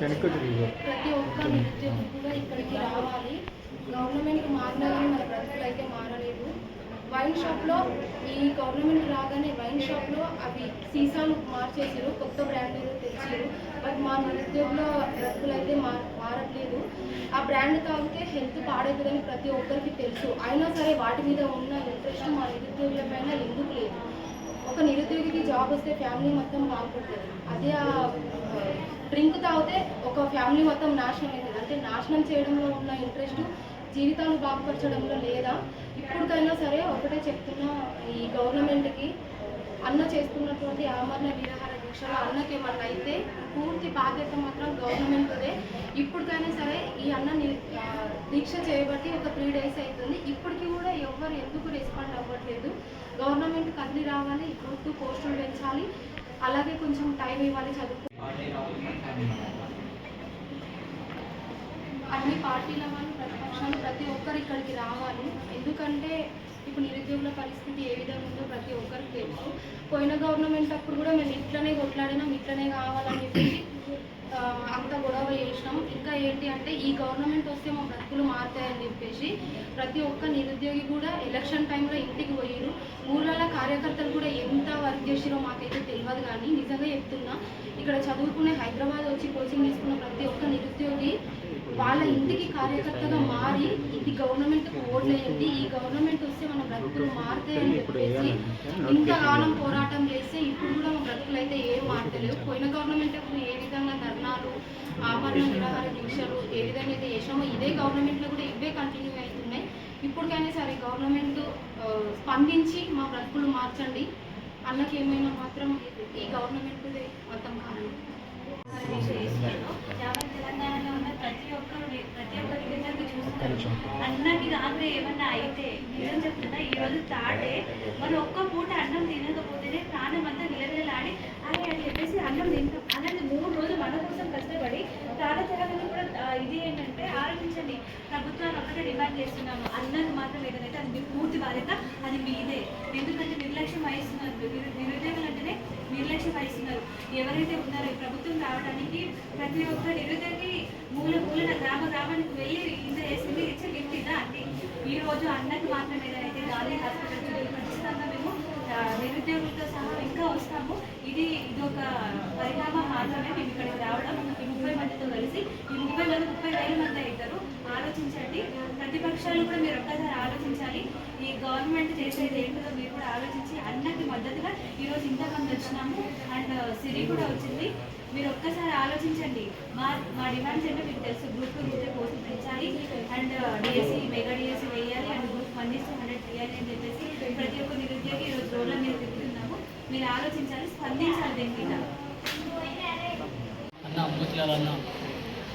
ప్రతి ఒక్క నిరుద్యోగి కూడా ఇక్కడికి రావాలి. గవర్నమెంట్ మారినా కానీ మన బ్రతుకులు అయితే మారలేదు. వైన్ షాప్లో ఈ గవర్నమెంట్ రాగానే వైన్ షాప్లో అవి సీసాలు మార్చేసారు కొత్త బ్రాండ్ తెచ్చారు. బట్ మా నిరుద్యోగుల బ్రతుకులు అయితే మా మారట్లేదు. ఆ బ్రాండ్ తాగితే హెల్త్ పాడవుతుందని ప్రతి ఒక్కరికి తెలుసు. అయినా సరే వాటి మీద ఉన్న ఇంట్రెస్ట్ మా నిరుద్యోగుల పైన ఎందుకు లేదు? ఒక నిరుద్యోగికి జాబ్ వస్తే ఫ్యామిలీ మొత్తం బాగుపడుతుంది. అదే ఆ డ్రింక్ తాగితే ఒక ఫ్యామిలీ మొత్తం నాశనం అవుతుంది. అంటే నాశనం చేయడంలో ఉన్న ఇంట్రెస్ట్ జీవితాలు బాగుపరచడంలో లేదా ఇప్పటికైనా సరే ఒకటే చెప్తున్నా ఈ గవర్నమెంట్కి అన్న చేస్తున్నటువంటి ఆమరణ నిరాహార దీక్షలో అన్నకి ఏమన్నా అయితే పూర్తి బాధ్యత మాత్రం గవర్నమెంట్దే. ఇప్పటికైనా సరే ఈ అన్న దీక్ష చేయబట్టి ఒక త్రీ డేస్ అవుతుంది. ఇప్పటికి కూడా ఎవరు ఎందుకు రెస్పాండ్ అవ్వట్లేదు. గవర్నమెంట్ కదిలి రావాలి ఇప్పుడు పోస్టులు పెంచాలి. అలాగే కొంచెం టైం ఇవ్వాలి చదువు అన్ని పార్టీల వాళ్ళు ప్రతిపక్షాలు ప్రతి ఒక్కరు ఇక్కడికి రావాలి. ఎందుకంటే ఇప్పుడు నిరుద్యోగుల పరిస్థితి ఏ విధంగా ఉందో ప్రతి ఒక్కరికి తెలుసు. పోయిన గవర్నమెంట్ అప్పుడు కూడా మేము ఇట్లనే కొట్లాడినాం ఇట్లనే కావాలి చెప్పేసి ఆ, అంత గొడవ చేసినాం ఇంకా ఏంటి అంటే ఈ గవర్నమెంట్ వస్తే మా బ్రతుకులు మారుతాయని చెప్పేసి ప్రతి ఒక్క నిరుద్యోగి కూడా ఎలక్షన్ టైంలో ఇంటికి పోయారు ఊర్లలో కార్యకర్తలు కూడా ఎంత వర్క్ చేసిరో మాకైతే తెలియదు కానీ నిజంగా చెప్తున్నా ఇక్కడ చదువుకునే హైదరాబాద్ వచ్చి కోచింగ్ తీసుకున్న ప్రతి ఒక్క నిరుద్యోగి వాళ్ళ ఇంటికి కార్యకర్తగా మారి ఇది గవర్నమెంట్కి ఓట్లేయండి ఈ గవర్నమెంట్ వస్తే మన బ్రతుకులు మారుతాయని చెప్పేసి ఇంతకాలం పోరాటం చేస్తే ఇప్పుడు కూడా అయితే ఏం మారతలేవు పోయిన గవర్నమెంట్ అప్పుడు ఏ విధంగా ధర్నాలు ఆమరణ నిరాహార దీక్షలు ఏ విధంగా అయితే చేసామో ఇదే గవర్నమెంట్లో కూడా ఇవే కంటిన్యూ అవుతున్నాయి. ఇప్పటికైనా సరే గవర్నమెంట్ స్పందించి మా బ్రతుకులు మార్చండి. అన్నకి ఏమైనా మాత్రం ఈ గవర్నమెంట్ మొత్తం కారణం. తెలంగాణలో ఉన్న ప్రతి ఒక్కరు ప్రతి ఒక్క నిరుద్యోగి చూస్తున్నారు అన్నకి రాత్రి ఏమన్నా అయితే నిజం చెప్తున్నా ఈ రోజు తాటే మనం ఒక్క పూట అన్నం తినకపోతేనే ప్రాణం అంతా నిలదలాడి అరే అని చెప్పేసి అన్నం తింటాం అలాంటి మూడు రోజులు మన కోసం కష్టపడి ప్రాణత్యాగాన్ని కూడా ఆ, ఇది ఏంటంటే ఆలోచించండి ప్రభుత్వాలు ఒక్కటే డిమాండ్ చేస్తున్నాము. అన్నది మాత్రం ఏదైతే అది మీ పూర్తి బాధ్యత అది మీదే. ఎందుకంటే నిర్లక్ష్యం వహిస్తున్నారు. నిరుద్యోగులు అంటేనే నిర్లక్ష్యం వహిస్తున్నారు. ఎవరైతే ఉన్నారో ఈ ప్రభుత్వం రావడానికి ప్రతి ఒక్క నిరుద్యోగి మూల మూలన గ్రామ గ్రామానికి వెళ్ళి ఇంత వేసింది ఇచ్చే గిఫ్ట్ ఇదా అంటే ఈ రోజు అన్నకు మాత్రం ఏదైతే గాంధీ హాస్పిటల్ చుట్టూ ఖచ్చితంగా మేము ఆ, నిరుద్యోగులతో సహా ఇంకా వస్తాము. ఇది ఇది ఒక పరిణామం మాత్రమే మేము ఇక్కడికి రావడం. ఈ ముప్పై మందితో కలిసి ఈ ముప్పై మంది ముప్పై వేల మంది అవుతారు ఆలోచించండి. ప్రతిపక్షాలు కూడా మీరు ఒక్కసారి ఆలోచించాలి. ఈ గవర్నమెంట్ చేసేది ఏంటో మీరు కూడా ఆలోచించి అన్నకి మద్దతుగా ఈరోజు ఇంతమంది వచ్చినాము. అండ్ uh, సిరి కూడా వచ్చింది. మీరు ఒక్కసారి ఆలోచించండి. మా మా డిమాండ్స్ ఏంటో మీకు తెలుసు. గ్రూప్ టూ గ్రూప్ పోస్ట్ పెంచాలి. And uh, DSC mega DSC వేయాలి. And group one is hundred చేయాలి అని చెప్పేసి ప్రతి ఒక్క నిరుద్యోగి ఈరోజు రోడ్ల మీద తిరుగుతున్నాము మీరు ఆలోచించాలి స్పందించాలి దీని మీద. అన్న మోతిలాల్ అన్న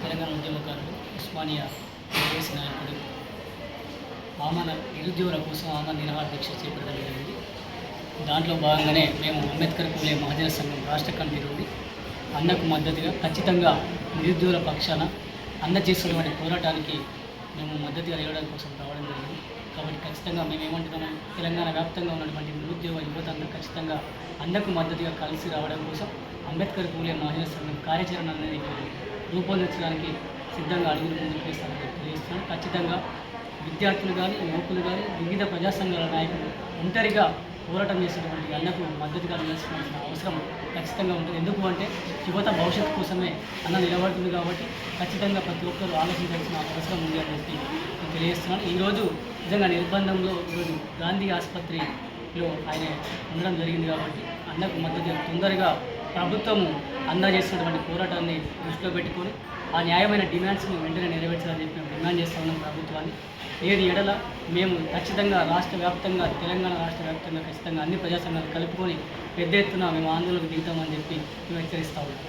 తెలంగాణ ఉద్యమకారుడు ఉస్మానియా దేశ నాయకుడు. ఆమె నిరుద్యోగుల కోసం ఆమె నిరాహార దీక్ష చేపట్టడం జరిగింది. దాంట్లో భాగంగానే మేము అంబేద్కర్ పూలే మహాజన సంఘం రాష్ట్ర కమిటీ నుండి అన్నకు మద్దతుగా ఖచ్చితంగా నిరుద్యోగుల పక్షాన అన్న చేస్తున్నటువంటి పోరాటానికి మేము మద్దతుగా ఇవ్వడం కోసం రావడం జరిగింది. కాబట్టి ఖచ్చితంగా మేము ఏమంటున్నాము తెలంగాణ వ్యాప్తంగా ఉన్నటువంటి నిరుద్యోగ యువత అందరూ ఖచ్చితంగా అన్నకు మద్దతుగా కలిసి రావడం కోసం అంబేద్కర్ పూలే మహాజన సంఘం కార్యాచరణ అనేది రూపొందించడానికి సిద్ధంగా అడుగులు ముందుకు వేస్తానని తెలియజేస్తున్నాను. ఖచ్చితంగా విద్యార్థులు కానీ యువకులు కానీ వివిధ ప్రజా సంఘాల నాయకులు ఒంటరిగా పోరాటం చేసేటువంటి అన్నకు మద్దతుగా నిలవాల్సిన అవసరం ఖచ్చితంగా ఉంటుంది. ఎందుకు అంటే యువత భవిష్యత్తు కోసమే అన్న నిలబడుతుంది కాబట్టి ఖచ్చితంగా ప్రతి ఒక్కరూ ఆలోచించాల్సిన అవసరం ఉంది అని చెప్పి నేను తెలియజేస్తున్నాను. ఈరోజు నిజంగా నిర్బంధంలో ఈరోజు గాంధీ ఆసుపత్రిలో ఆయన ఉండడం జరిగింది కాబట్టి అన్నకు మద్దతు తొందరగా ప్రభుత్వము అందజేస్తున్నటువంటి పోరాటాన్ని దృష్టిలో పెట్టుకొని ఆ న్యాయమైన డిమాండ్స్ని వెంటనే నెరవేర్చాలని చెప్పి మేము డిమాండ్ చేస్తా ఉన్నాం ప్రభుత్వాన్ని. ఏది ఎడల మేము ఖచ్చితంగా రాష్ట్ర వ్యాప్తంగా తెలంగాణ రాష్ట్ర వ్యాప్తంగా ఖచ్చితంగా అన్ని ప్రజా సంఘాలు కలుపుకొని పెద్ద ఎత్తున మేము ఆందోళనకు దిగుతామని చెప్పి మేము హెచ్చరిస్తా ఉన్నాం.